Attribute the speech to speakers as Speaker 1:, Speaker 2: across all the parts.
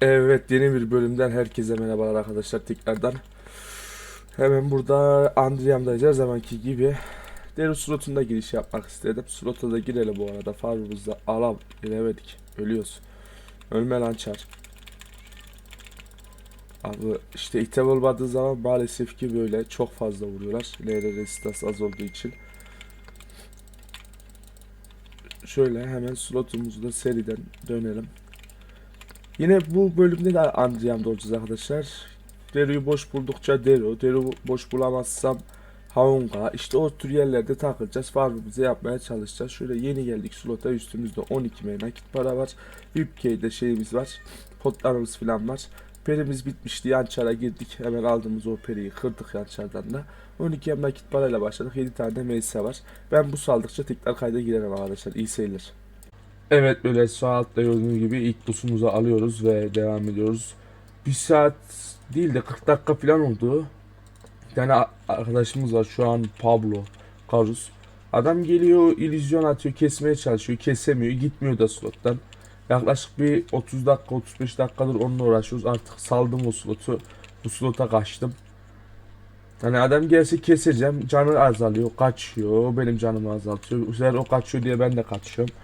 Speaker 1: Evet yeni bir bölümden herkese merhabalar arkadaşlar tekrardan. Hemen burada Andriam'da her zamanki gibi Deru slotunda giriş yapmak istedim. Slota da girelim bu arada. Farmımızda alam giremedik. Ölüyoruz. Ölme lan. Abi işte item olmadığı zaman maalesef ki böyle çok fazla vuruyorlar. LR resistance az olduğu için. Şöyle hemen slotumuzu da seriden dönelim. Yine bu bölümde de Andriam'da olacağız arkadaşlar. Deru'yu boş buldukça Deru, Deru boş bulamazsam Haunga. İşte o tür yerlerde takılacağız. Farmımızı yapmaya çalışacağız. Şöyle yeni geldik slota üstümüzde 12 M nakit para var. Hüpkey'de şeyimiz var. Potlarımız falan var. Perimiz bitmişti. Yançara girdik. Hemen aldığımız o periyi kırdık yançardan da. 12 M nakit parayla başladık. 7 tane de MS var. Ben bu saldıkça tekrar kayda girerim arkadaşlar. İyi seyirler. Evet böyle sağ altta gördüğünüz gibi ilk busumuzu alıyoruz ve devam ediyoruz. Bir saat değil de 40 dakika falan oldu. Bir tane arkadaşımız var şu an Pablo Karus. Adam geliyor illüzyon atıyor kesmeye çalışıyor kesemiyor gitmiyor da slottan. Yaklaşık bir 30 dakika 35 dakikadır onunla uğraşıyoruz artık saldım o slotu bu slota kaçtım. Hani adam gelse keseceğim canı azalıyor kaçıyor benim canımı azaltıyor. Bu o kaçıyor diye ben de kaçıyorum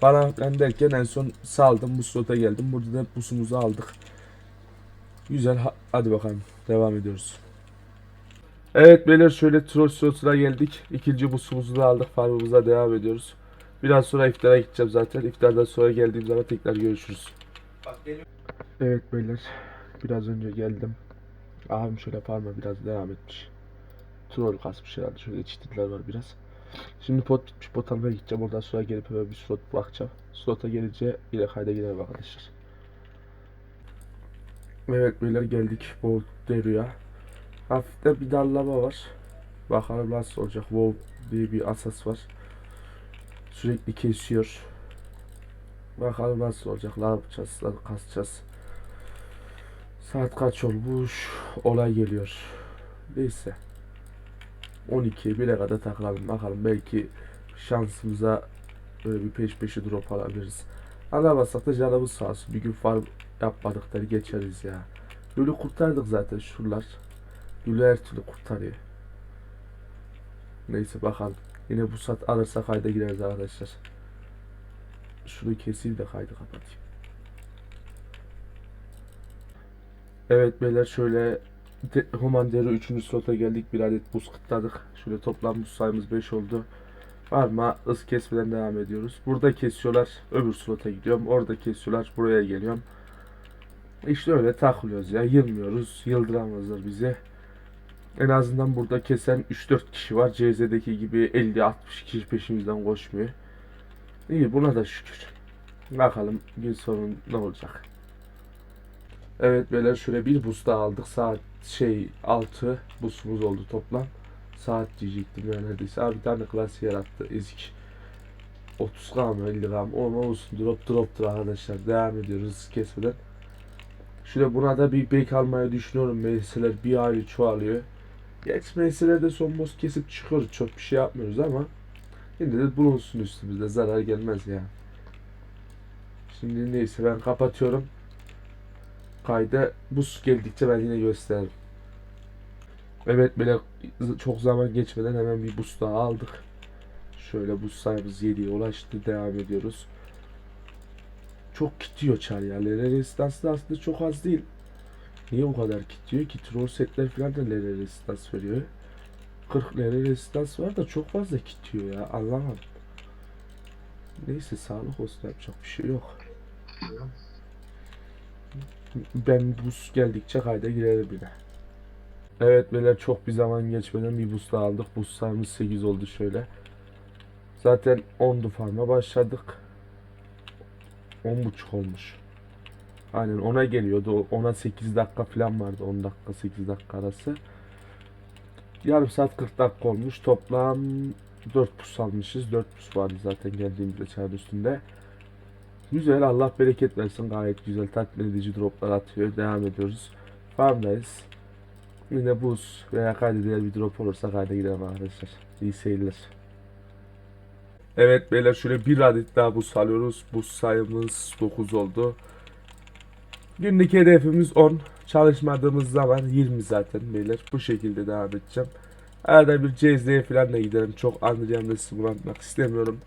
Speaker 1: falan filan derken en son saldım bu slota geldim. Burada da busumuzu aldık. Güzel ha- hadi bakalım devam ediyoruz. Evet beyler şöyle troll slotuna geldik. İkinci busumuzu da aldık. Farmımıza devam ediyoruz. Biraz sonra iftara gideceğim zaten. İftardan sonra geldiğim zaman tekrar görüşürüz. Evet beyler biraz önce geldim. Abim şöyle farma biraz devam etmiş. Troll kasmış herhalde. Şöyle çiftlikler var biraz. Şimdi pot bitmiş pot almaya gideceğim. Ondan sonra gelip hemen bir slot bakacağım. Slota gelince yine kayda girelim arkadaşlar. Evet beyler geldik bu Deru'ya. Hafifte bir darlama var. Bakalım nasıl olacak. WoW diye bir asas var. Sürekli kesiyor. Bakalım nasıl olacak. Ne yapacağız? Nasıl kasacağız? Saat kaç olmuş? Olay geliyor. Neyse. 12'ye 1'e kadar takılalım bakalım belki şansımıza böyle bir peş peşe drop alabiliriz. Alamazsak da canımız sağ olsun bir gün farm yapmadık der geçeriz ya. Böyle kurtardık zaten şuralar. Gülü her türlü kurtarıyor. Neyse bakalım. Yine bu saat alırsa kayda gireriz arkadaşlar. Şunu keseyim de kaydı kapatayım. Evet beyler şöyle De Humandero 3. slota geldik. Bir adet buz kıtladık. Şöyle toplam buz sayımız 5 oldu. Varma ız kesmeden devam ediyoruz. Burada kesiyorlar. Öbür slota gidiyorum. Orada kesiyorlar. Buraya geliyorum. İşte öyle takılıyoruz ya. Yılmıyoruz. Yıldıramazlar bizi. En azından burada kesen 3-4 kişi var. CZ'deki gibi 50-60 kişi peşimizden koşmuyor. İyi buna da şükür. Bakalım gün sonu ne olacak. Evet beyler şöyle bir bus daha aldık. Saat şey 6 busumuz oldu toplam. Saat diyecektim ya neredeyse. Abi bir tane klas yarattı ezik. 30 gram 50 gram olma olsun drop droptur arkadaşlar. Devam ediyoruz kesmeden. Şöyle buna da bir bek almayı düşünüyorum. Meyseler bir ayrı çoğalıyor. Geç meyselerde son boss kesip çıkıyoruz. Çok bir şey yapmıyoruz ama yine de bulunsun üstümüzde. Zarar gelmez ya. Şimdi neyse ben kapatıyorum kayda buz geldikçe ben yine gösteririm. Evet böyle çok zaman geçmeden hemen bir buz daha aldık. Şöyle buz sayımız 7'ye ulaştı. Devam ediyoruz. Çok kitiyor çar ya. Resistansı da aslında çok az değil. Niye bu kadar kitiyor ki? Troll setler falan da LR resistans veriyor. 40 LR resistans var da çok fazla kitiyor ya. Anlamadım. Neyse sağlık olsun yapacak bir şey yok. Ben buz geldikçe kayda girerim yine. Evet beyler çok bir zaman geçmeden bir buz daha aldık. Buz sayımız 8 oldu şöyle. Zaten 10'du farma başladık. 10.5 olmuş. Aynen 10'a geliyordu. 10'a 8 dakika falan vardı. 10 dakika 8 dakika arası. Yarım saat 40 dakika olmuş. Toplam 4 pus almışız. 4 pus vardı zaten geldiğimizde çağrı üstünde. Güzel Allah bereket versin gayet güzel tatmin edici droplar atıyor devam ediyoruz farmdayız yine buz veya kaydedilen bir drop olursa kayda gidelim arkadaşlar İyi seyirler. Evet beyler şöyle bir adet daha buz alıyoruz. Buz sayımız 9 oldu. Günlük hedefimiz 10. Çalışmadığımız zaman 20 zaten beyler. Bu şekilde devam edeceğim. Arada bir CZ'ye falan da giderim. Çok Andrian'da sizi bulanmak istemiyorum.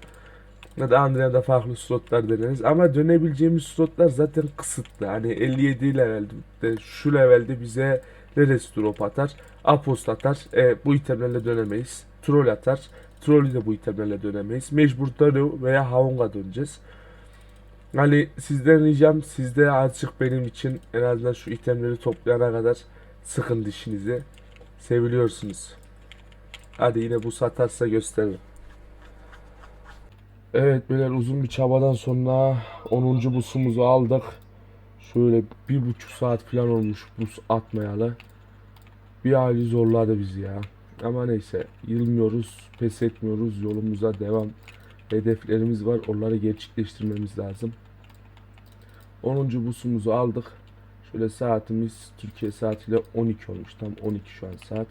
Speaker 1: Ya da Andrian'da farklı slotlar deneriz. Ama dönebileceğimiz slotlar zaten kısıtlı. Hani 57 levelde, şu levelde bize neresi drop atar? Apost atar. E, bu itemlerle dönemeyiz. Troll atar. Trollü de bu itemlerle dönemeyiz. Mecbur Daru veya Haunga döneceğiz. Hani sizden ricam sizde azıcık benim için en azından şu itemleri toplayana kadar sıkın dişinizi. Seviliyorsunuz. Hadi yine bu satarsa gösterin. Evet beyler uzun bir çabadan sonra 10. busumuzu aldık. Şöyle bir buçuk saat falan olmuş bus atmayalı. Bir hali zorladı bizi ya. Ama neyse yılmıyoruz, pes etmiyoruz, yolumuza devam. Hedeflerimiz var, onları gerçekleştirmemiz lazım. 10. busumuzu aldık. Şöyle saatimiz Türkiye saatiyle 12 olmuş. Tam 12 şu an saat.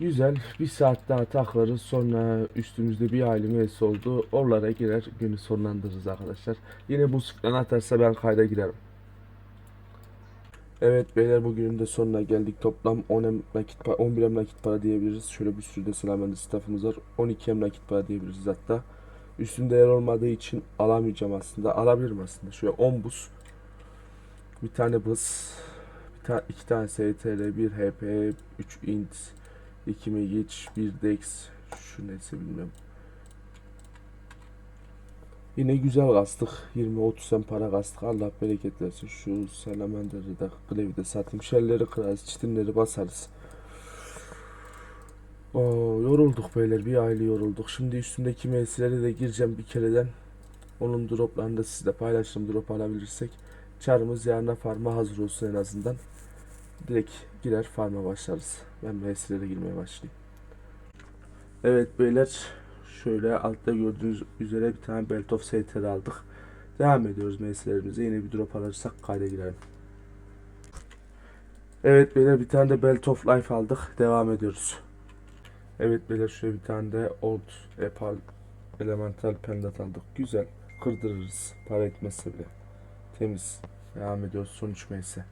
Speaker 1: Güzel. Bir saat daha taklarız. Sonra üstümüzde bir aile meclisi oldu. Oralara girer günü sonlandırırız arkadaşlar. Yine bu sıklan atarsa ben kayda girerim. Evet beyler bugünün de sonuna geldik. Toplam 10 em nakit para, 11 em nakit para diyebiliriz. Şöyle bir sürü de selamlarlı staffımız var. 12 em nakit para diyebiliriz hatta. Üstünde yer olmadığı için alamayacağım aslında. Alabilirim aslında. Şöyle 10 buz. Bir tane buz. Bir tane, iki tane STR, bir HP, 3 int, 2 megiç, bir dex. Şu neyse bilmiyorum. Yine güzel kastık. 20-30 sen para kastık. Allah bereket versin. Şu salamander'i de grevi de satayım. Şelleri kırarız. Çitinleri basarız. Oo, yorulduk beyler. Bir aile yorulduk. Şimdi üstündeki mevsilere de gireceğim bir kereden. Onun droplarını da sizle paylaştım. Drop alabilirsek. Çarımız yarına farma hazır olsun en azından. Direkt girer farma başlarız. Ben mevsilere girmeye başlayayım. Evet beyler. Şöyle altta gördüğünüz üzere bir tane Belt of STR aldık. Devam ediyoruz mevsilerimize. Yine bir drop alırsak kayda girelim. Evet beyler bir tane de Belt of Life aldık. Devam ediyoruz. Evet beyler şöyle bir tane de Old Epal Elemental Pendant aldık. Güzel. Kırdırırız. Para etmezse bile. Temiz. Devam ediyoruz. Son 3 mevsi.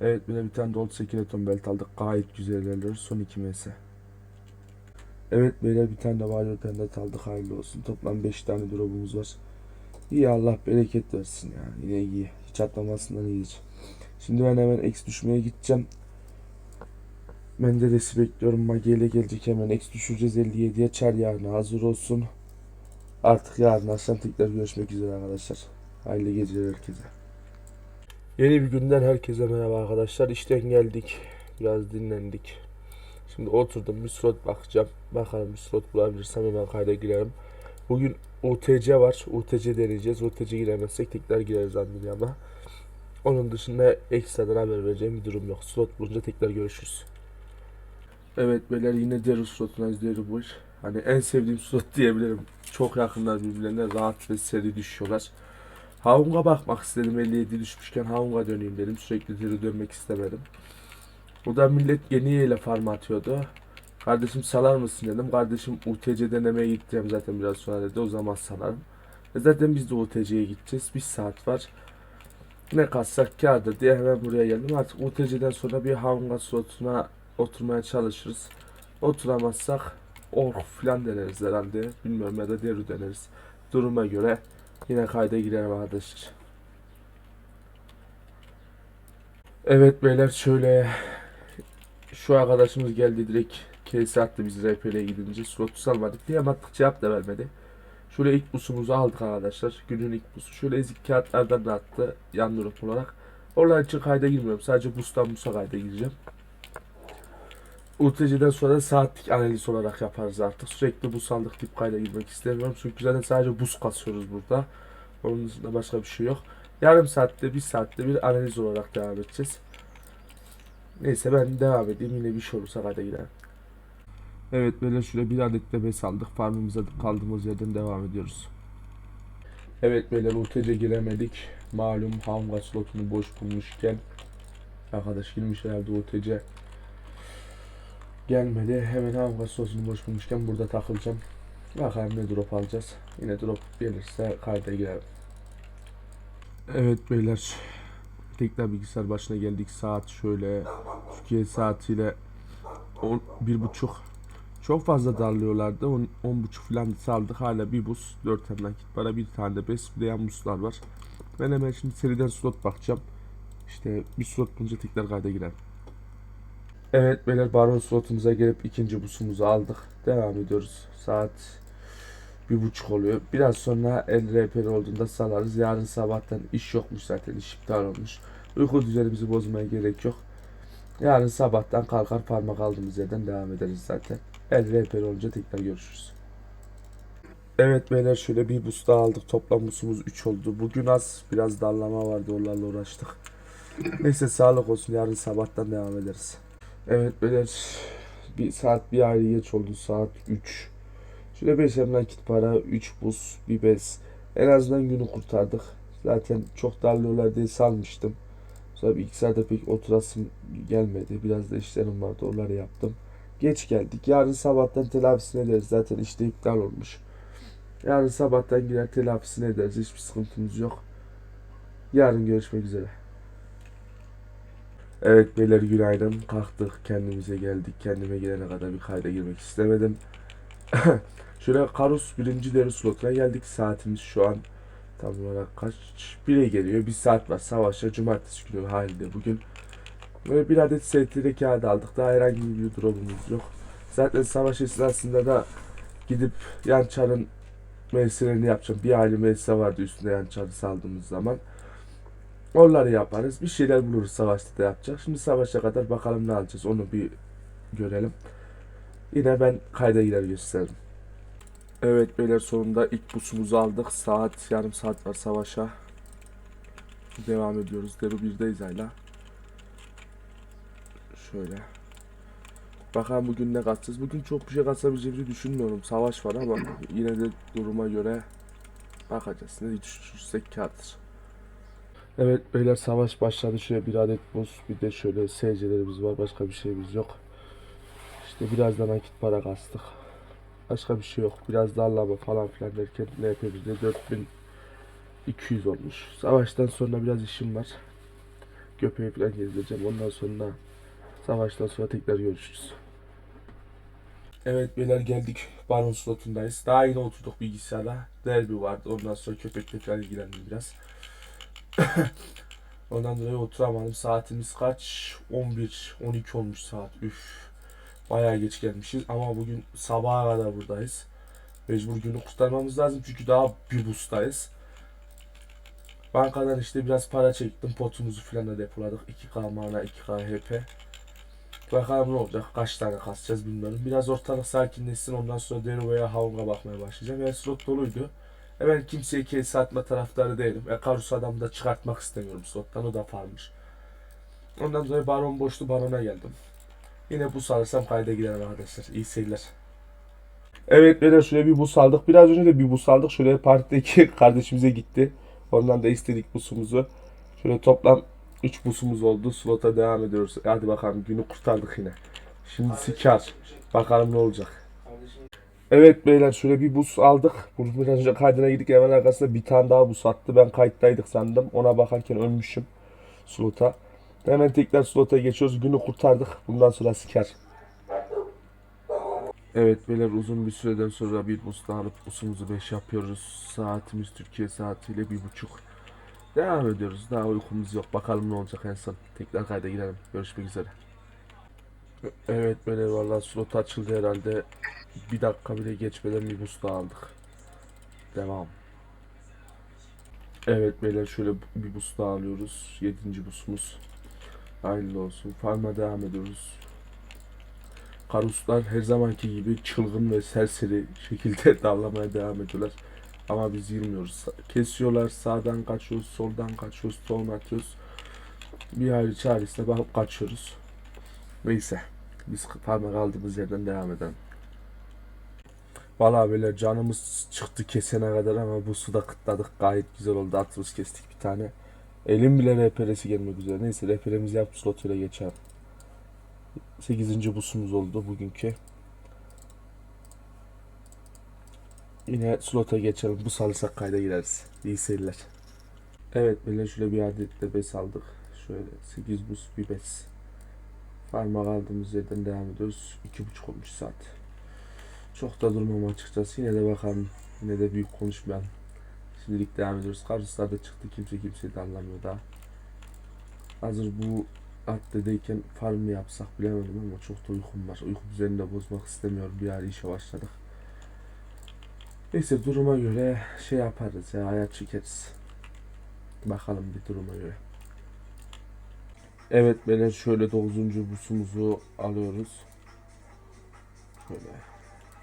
Speaker 1: Evet bir de bir tane de Old Skeleton Belt aldık. Gayet güzel ilerliyoruz. Son 2 mevsi. Evet beyler bir tane de Warrior Pendant aldık. Hayırlı olsun. Toplam 5 tane drop'umuz var. İyi Allah bereket versin ya. Yine iyi. Hiç atlamasından iyidir. Şimdi ben hemen X düşmeye gideceğim. Menderes'i bekliyorum. Magi ile gelecek hemen. X düşüreceğiz 57'ye. Çar yarına hazır olsun. Artık yarın akşam tekrar görüşmek üzere arkadaşlar. Hayırlı geceler herkese. Yeni bir günden herkese merhaba arkadaşlar. İşten geldik. Biraz dinlendik. Şimdi oturdum slot bakacağım. Bakalım slot bulabilirsem hemen kayda girerim. Bugün UTC var. UTC deneyeceğiz. UTC giremezsek tekrar gireriz ama. Onun dışında ekstradan haber vereceğim bir durum yok. Slot bulunca tekrar görüşürüz. Evet beyler yine Deru slotuna Deru bu. Hani en sevdiğim slot diyebilirim. Çok yakınlar birbirlerine rahat ve seri düşüyorlar. Haunga bakmak istedim 57 düşmüşken Haunga döneyim dedim. Sürekli Deru dönmek istemedim. Burada millet Geniye ile farm atıyordu. Kardeşim salar mısın dedim. Kardeşim UTC denemeye gideceğim zaten biraz sonra dedi. O zaman salarım. E zaten biz de UTC'ye gideceğiz. Bir saat var. Ne kassak kârdır diye hemen buraya geldim. Artık UTC'den sonra bir Haunga slotuna oturmaya çalışırız. Oturamazsak Ork falan deneriz herhalde. Bilmiyorum ya da Deru deneriz. Duruma göre yine kayda girerim arkadaşlar. Evet beyler şöyle şu arkadaşımız geldi direkt kese attı biz RP'ye gidince slotu salmadık diye attık cevap da vermedi. Şöyle ilk busumuzu aldık arkadaşlar. Günün ilk busu. Şöyle ezik kağıtlardan da attı yan drop olarak. Oralar için kayda girmiyorum. Sadece bustan busa kayda gireceğim. UTC'den sonra saatlik analiz olarak yaparız artık. Sürekli bus aldık tip kayda girmek istemiyorum. Çünkü zaten sadece buz kasıyoruz burada. Onun dışında başka bir şey yok. Yarım saatte, bir saatte bir analiz olarak devam edeceğiz. Neyse ben devam edeyim. Yine bir şey olursa girelim. Evet böyle şöyle bir adet de bes aldık. Farmımıza kaldığımız yerden devam ediyoruz. Evet beyler UTC giremedik. Malum Hanga slotunu boş bulmuşken arkadaş girmiş herhalde UTC. Gelmedi. Hemen hamburger sosunu boş bulmuşken burada takılacağım. Bakalım ne drop alacağız. Yine drop gelirse kayda girelim. Evet beyler. Tekrar bilgisayar başına geldik. Saat şöyle Türkiye saatiyle on, bir buçuk. Çok fazla darlıyorlardı. On, on buçuk falan saldık. Hala bir buz, dört tane nakit para, bir tane de bes, bir de yan buslar var. Ben hemen şimdi seriden slot bakacağım. İşte bir slot bulunca tekrar kayda girelim. Evet beyler baron slotumuza gelip ikinci busumuzu aldık. Devam ediyoruz. Saat bir buçuk oluyor. Biraz sonra el RPR olduğunda salarız. Yarın sabahtan iş yokmuş zaten. iş iptal olmuş. Uyku düzenimizi bozmaya gerek yok. Yarın sabahtan kalkar parmak aldığımız yerden devam ederiz zaten. El RPR olunca tekrar görüşürüz. Evet beyler şöyle bir bus daha aldık. Toplam busumuz 3 oldu. Bugün az biraz darlama vardı. Onlarla uğraştık. Neyse sağlık olsun. Yarın sabahtan devam ederiz. Evet beyler bir saat bir ayrı geç oldu. Saat 3. Şöyle 5 nakit para, 3 buz, bir bez. En azından günü kurtardık. Zaten çok darlıyorlar diye salmıştım. Sonra bilgisayarda pek oturasım gelmedi. Biraz da işlerim vardı. Onları yaptım. Geç geldik. Yarın sabahtan telafisini ederiz. Zaten işte iptal olmuş. Yarın sabahtan gider telafisini ederiz. Hiçbir sıkıntımız yok. Yarın görüşmek üzere. Evet beyler günaydın. Kalktık kendimize geldik. Kendime gelene kadar bir kayda girmek istemedim. Şöyle Karus birinci deri slotuna geldik. Saatimiz şu an tam olarak kaç? 1'e geliyor. Bir saat var. Savaşa cumartesi günü halinde bugün. Böyle bir adet STR kağıdı aldık. Daha herhangi bir drop'umuz yok. Zaten savaş esnasında da gidip yan çarın mevsilerini yapacağım. Bir aile mevsi vardı üstünde yan çarı saldığımız zaman. Onları yaparız. Bir şeyler buluruz savaşta da yapacak. Şimdi savaşa kadar bakalım ne alacağız onu bir görelim. Yine ben kayda girer gösteririm. Evet beyler sonunda ilk busumuzu aldık. Saat yarım saat var savaşa. Devam ediyoruz. Deru 1'deyiz hala. Şöyle. Bakalım bugün ne katacağız. Bugün çok bir şey katabileceğimizi düşünmüyorum. Savaş var ama yine de duruma göre bakacağız. Ne düşürsek kârdır. Evet beyler savaş başladı. Şöyle bir adet buz bir de şöyle SC'lerimiz var. Başka bir şeyimiz yok. İşte biraz da nakit para kastık. Başka bir şey yok. Biraz darlama falan filan derken LP'mizde 4200 olmuş. Savaştan sonra biraz işim var. Göpeği falan gezdireceğim. Ondan sonra savaştan sonra tekrar görüşürüz. Evet beyler geldik. Baron slotundayız. Daha yeni oturduk bilgisayara. Derbi vardı. Ondan sonra köpekle falan ilgilendim biraz. Ondan dolayı oturamadım. Saatimiz kaç? 11, 12 olmuş saat. Üf. Bayağı geç gelmişiz ama bugün sabaha kadar buradayız. Mecbur günü kurtarmamız lazım çünkü daha bir bustayız. Bankadan işte biraz para çektim. Potumuzu falan da depoladık. 2K mana, 2K HP. Bakalım ne olacak. Kaç tane kasacağız bilmiyorum. Biraz ortalık sakinleşsin. Ondan sonra Dero veya Havun'a bakmaya başlayacağım. Yani slot doluydu. E ben kimseye kese atma taraftarı değilim. E Karus adamı da çıkartmak istemiyorum slottan. O da farmış. Ondan dolayı baron boştu. Barona geldim. Yine bu salırsam kayda giderim arkadaşlar. İyi seyirler. Evet beyler şöyle bir bus aldık. Biraz önce de bir bus aldık. Şöyle partideki kardeşimize gitti. Ondan da istedik busumuzu. Şöyle toplam 3 busumuz oldu. Slota devam ediyoruz. Hadi bakalım günü kurtardık yine. Şimdi sikar. Bakalım ne olacak. Evet beyler şöyle bir bus aldık. Bunu biraz önce kaydına gittik hemen arkasında bir tane daha bus attı. Ben kayıttaydık sandım. Ona bakarken ölmüşüm slota. Hemen tekrar slota geçiyoruz. Günü kurtardık. Bundan sonra siker. Evet beyler uzun bir süreden sonra bir daha alıp busumuzu 5 yapıyoruz. Saatimiz Türkiye saatiyle bir buçuk. Devam ediyoruz. Daha uykumuz yok. Bakalım ne olacak en son. Tekrar kayda girelim. Görüşmek üzere. Evet beyler vallahi slot açıldı herhalde. Bir dakika bile geçmeden bir daha aldık. Devam. Evet beyler şöyle bir bus daha alıyoruz. Yedinci busumuz. Hayırlı olsun. Farm'a devam ediyoruz. Karuslar her zamanki gibi çılgın ve serseri şekilde darlamaya devam ediyorlar. Ama biz girmiyoruz. Kesiyorlar. Sağdan kaçıyoruz. Soldan kaçıyoruz. Soldan atıyoruz. Bir ayrı çaresine bakıp kaçıyoruz. Neyse. Biz farma kaldığımız yerden devam edelim. Valla böyle canımız çıktı kesene kadar ama bu suda kıtladık. Gayet güzel oldu. Atımız kestik bir tane. Elim bile RPR'si gelmek üzere. Neyse RPR'imizi yapıp slot ile geçelim. 8. busumuz oldu bugünkü. Yine slota geçelim. Bu salırsak kayda gireriz. İyi seyirler. Evet böyle şöyle bir adet de bes aldık. Şöyle 8 bus bir bes. Farma kaldığımız yerden devam ediyoruz. 2,5 olmuş saat. Çok da durmam açıkçası. Yine de bakalım. Yine de büyük konuşmayalım. Şimdilik devam ediyoruz. Karuslar da çıktı. Kimse kimseyi de anlamıyor daha. Hazır bu haddedeyken farm mı yapsak bilemedim ama çok da uykum var. Uyku düzenini de bozmak istemiyorum. Bir ara işe başladık. Neyse duruma göre şey yaparız ya hayat çekeriz. Bakalım bir duruma göre. Evet böyle şöyle 9. busumuzu alıyoruz. Şöyle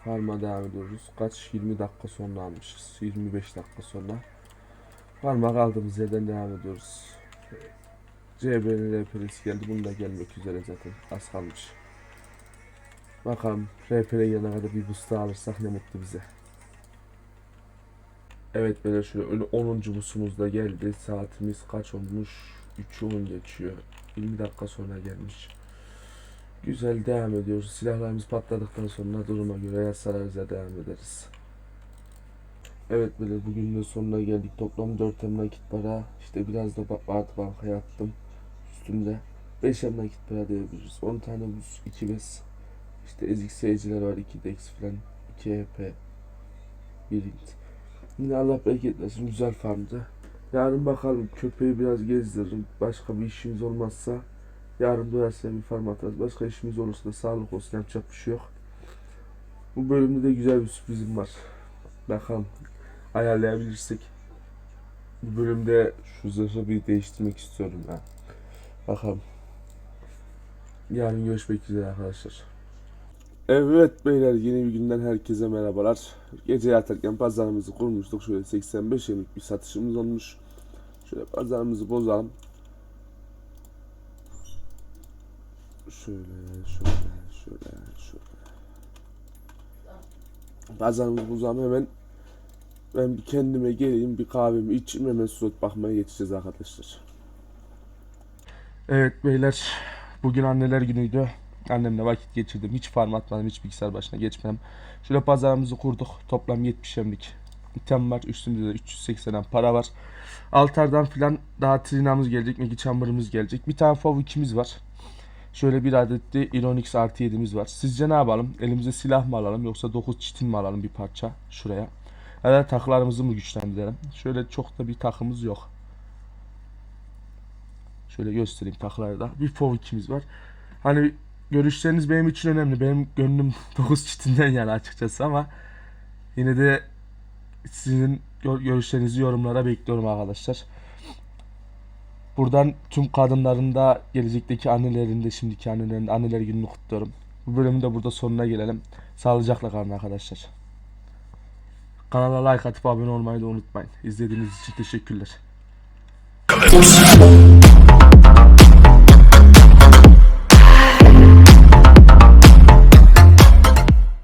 Speaker 1: farma devam ediyoruz. Kaç 20 dakika sonra almışız. 25 dakika sonra. Farma kaldığımız yerden devam ediyoruz. CB'nin RP'si geldi. Bunun da gelmek üzere zaten. Az kalmış. Bakalım RP'ye gelene kadar bir boost alırsak ne mutlu bize. Evet böyle şöyle ön- 10. busumuz da geldi. Saatimiz kaç olmuş? 3'ü 10 geçiyor. 20 dakika sonra gelmiş. Güzel devam ediyoruz. Silahlarımız patladıktan sonra duruma göre yasalarımıza devam ederiz. Evet böyle bugün de sonuna geldik. Toplam 4 em nakit para. İşte biraz da artı bankaya attım. Üstünde 5 em nakit para diyebiliriz. 10 tane buz, 2 bes. İşte ezik seyirciler var. 2 dex falan. 2 EP. 1 int. Yine Allah bereket versin. Güzel farmdı. Yarın bakalım köpeği biraz gezdiririm. Başka bir işimiz olmazsa yarın doyarsa bir farm atarız. Başka işimiz olursa da sağlık olsun yapacak bir şey yok. Bu bölümde de güzel bir sürprizim var. Bakalım ayarlayabilirsek. Bu bölümde şu zırhı bir değiştirmek istiyorum ya. Bakalım. Yarın görüşmek üzere arkadaşlar. Evet beyler yeni bir günden herkese merhabalar. Gece yatarken pazarımızı kurmuştuk. Şöyle 85 yemlik bir satışımız olmuş. Şöyle pazarımızı bozalım. Şöyle şöyle şöyle şöyle. Pazarımızı bozalım hemen. Ben bir kendime geleyim bir kahvemi içeyim hemen slot bakmaya geçeceğiz arkadaşlar. Evet beyler bugün anneler günüydü. Annemle vakit geçirdim. Hiç farm atmadım. Hiç bilgisayar başına geçmedim. Şöyle pazarımızı kurduk. Toplam 70 emlik item var. Üstümüzde de 380'den para var. Altardan filan daha trinamız gelecek. Megi chamber'ımız gelecek. Bir tane fav 2'miz var. Şöyle bir adet de Ironix artı 7'miz var. Sizce ne yapalım? Elimize silah mı alalım yoksa 9 çitin mi alalım bir parça şuraya? Ya da taklarımızı mı güçlendirelim? Şöyle çok da bir takımız yok. Şöyle göstereyim takları da. Bir fav 2'miz var. Hani görüşleriniz benim için önemli. Benim gönlüm 9 çitinden yana açıkçası ama yine de sizin gör- görüşlerinizi yorumlara bekliyorum arkadaşlar. Buradan tüm kadınların da gelecekteki annelerin de şimdiki annelerin anneler gününü kutluyorum. Bu bölümün de burada sonuna gelelim. Sağlıcakla kalın arkadaşlar. Kanala like atıp abone olmayı da unutmayın. İzlediğiniz için teşekkürler.